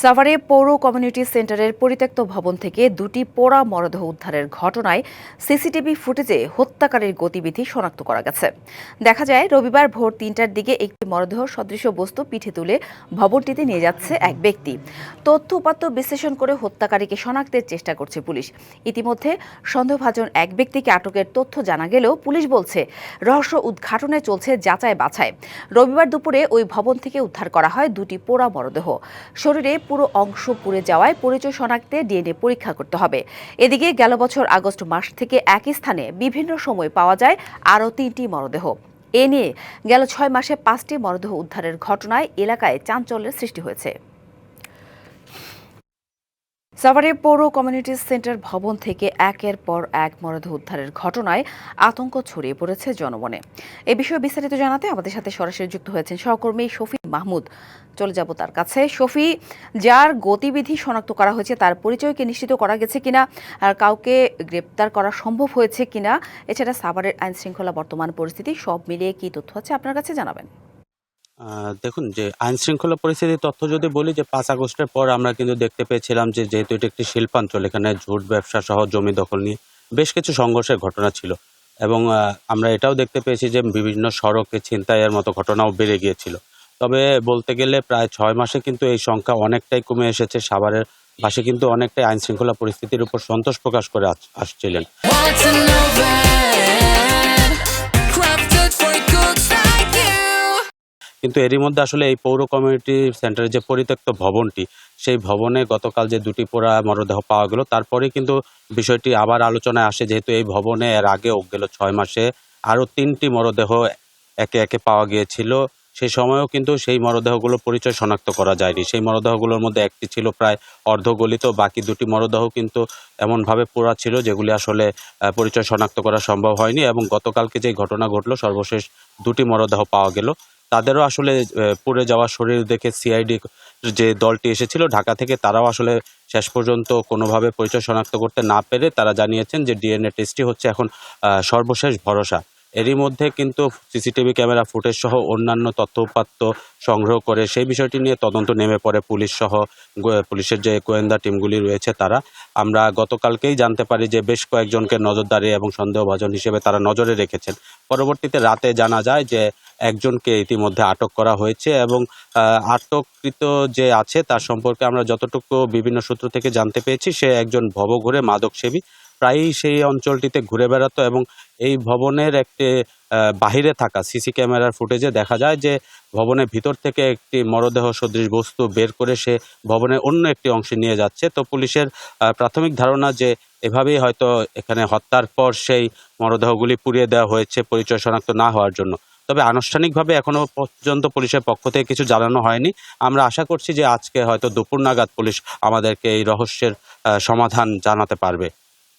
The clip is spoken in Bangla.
সাভারে পৌর কমিউনিটি সেন্টারের পরিত্যক্ত ভবন থেকে দুটি পোড়া মরদেহ উদ্ধারের ঘটনায় সিসিটিভি ফুটেজে হত্যাকারীর গতিবিধি শনাক্ত করা গেছে। দেখা যায়, রবিবার ভোর তিনটার দিকে একটি মরদেহ সদৃশ বস্তু পিঠে তুলে ভবনটিতে নিয়ে যাচ্ছে এক ব্যক্তি। তথ্য উপাত্ত বিশ্লেষণ করে হত্যাকারীকে শনাক্তের চেষ্টা করছে পুলিশ। ইতিমধ্যে সন্দেহভাজন এক ব্যক্তিকে আটকের তথ্য জানা গেলেও পুলিশ বলছে, রহস্য উদ্ঘাটনে চলছে যাচাই বাছাই রবিবার দুপুরে ওই ভবন থেকে উদ্ধার করা হয় দুটি পোড়া মরদেহ। শরীরে পুরো অংশ পুড়ে যাওয়ায় পরিচয় শনাক্তে ডিএনএ পরীক্ষা করতে হবে। এদিকে গেল বছর আগস্ট মাস থেকে একই স্থানে বিভিন্ন সময় পাওয়া যায় আরও তিনটি মরদেহ। এ নিয়ে গেল ছয় মাসে পাঁচটি মরদেহ উদ্ধারের ঘটনায় এলাকায় চাঞ্চল্যের সৃষ্টি হয়েছে। সাভারে পৌর কমিউনিটি সেন্টার ভবন থেকে একের পর এক মরদেহ উদ্ধারের ঘটনায় আতঙ্ক ছড়িয়ে পড়েছে জনমনে। এ বিষয়ে বিস্তারিত জানাতে আমাদের সাথে সরাসরি যুক্ত হয়েছেন সহকর্মী শফি মাহমুদ। চলে যাব তার কাছে। শফি, যার গতিবিধি শনাক্ত করা হয়েছে, তার পরিচয়কে নিশ্চিত করা গেছে কিনা, আর কাউকে গ্রেপ্তার করা সম্ভব হয়েছে কিনা, এছাড়া সাভারের আইনশৃঙ্খলা বর্তমান পরিস্থিতি, সব মিলিয়ে কি তথ্য আছে আপনার কাছে জানাবেন। দেখুন যে আইন শৃঙ্খলা পরিস্থিতির তথ্য যদি বলি যে পাঁচ আগস্টের পর আমরা কিন্তু দেখতে পেয়েছিলাম যে যেহেতু এটি একটি শিল্পাঞ্চল, এখানে ঝুট ব্যবসা সহ জমি দখল নিয়ে বেশ কিছু সংঘর্ষের ঘটনা ছিল। এবং আমরা এটাও দেখতে পেয়েছি যে বিভিন্ন সড়কে ছিনতাইয়ের মতো ঘটনাও বেড়ে গিয়েছিল। তবে বলতে গেলে প্রায় ছয় মাসে কিন্তু এই সংখ্যা অনেকটাই কমে এসেছে। সাভারের বাসে কিন্তু অনেকটাই আইন শৃঙ্খলা পরিস্থিতির উপর সন্তোষ প্রকাশ করে আস- আসছিলেন। কিন্তু এরই মধ্যে আসলে এই পৌর কমিউনিটি সেন্টারের যে পরিত্যক্ত ভবনটি, সেই ভবনে গতকাল যে দুটি পোড়া মরদেহ পাওয়া গেল, তারপরে কিন্তু বিষয়টি আবার আলোচনায় আসে, যেহেতু এই ভবনে এর আগেও গেল ছয় মাসে আরও তিনটি মরদেহ একে একে পাওয়া গিয়েছিল। সেই সময়ও কিন্তু সেই মরদেহগুলো পরিচয় শনাক্ত করা যায়নি। সেই মরদেহগুলোর মধ্যে একটি ছিল প্রায় অর্ধগলিত, বাকি দুটি মরদেহ কিন্তু এমনভাবে পোড়া ছিল যেগুলি আসলে পরিচয় শনাক্ত করা সম্ভব হয়নি এবং গতকালকে যে ঘটনা ঘটলো, সর্বশেষ দুটি মরদেহ পাওয়া গেল। তাদেরও আসলে পুড়ে যাওয়া শরীর দেখে সিআইডি যে দলটি এসেছিল ঢাকা থেকে, তারাও আসলে শেষ পর্যন্ত কোনোভাবে পরিচয় শনাক্ত করতে না পেরে তারা জানিয়েছেন যে ডিএনএ টেস্টটি হচ্ছে এখন সর্বশেষ ভরসা। এরই মধ্যে কিন্তু সিসিটিভি ক্যামেরা ফুটেজ সহ অন্যান্য তথ্য সংগ্রহ করে সেই বিষয়টি নিয়ে তদন্ত নেমে পড়ে পুলিশ সহ পুলিশের যে গোয়েন্দা টিমগুলি রয়েছে তারা। আমরা গতকালকেই জানতে পারি যে বেশ কয়েকজনকে নজরদারি এবং সন্দেহভাজন হিসেবে তারা নজরে রেখেছেন। পরবর্তীতে রাতে জানা যায় যে একজনকে ইতিমধ্যে আটক করা হয়েছে এবং আটককৃত যে আছে তার সম্পর্কে আমরা যতটুকু বিভিন্ন সূত্র থেকে জানতে পেরেছি সে একজন ভবঘুরে মাদকসেবী। প্রায়ই সেই অঞ্চলটিতে ঘুরে বেড়াতো এবং এই ভবনের একটি বাহিরে থাকা সিসি ক্যামেরার ফুটেজে দেখা যায় যে ভবনের ভিতর থেকে একটি মরদেহ সদৃশ বস্তু বের করে সে ভবনের অন্য একটি অংশে নিয়ে যাচ্ছে। তো পুলিশের প্রাথমিক ধারণা যে এভাবেই হয়তো এখানে হত্যার পর সেই মরদেহগুলি পুড়িয়ে দেওয়া হয়েছে পরিচয় শনাক্ত না হওয়ার জন্য। তবে আনুষ্ঠানিকভাবে এখনও পর্যন্ত পুলিশের পক্ষ থেকে কিছু জানানো হয়নি। আমরা আশা করছি যে আজকে হয়তো দুপুর নাগাদ পুলিশ আমাদেরকে এই রহস্যের সমাধান জানাতে পারবে।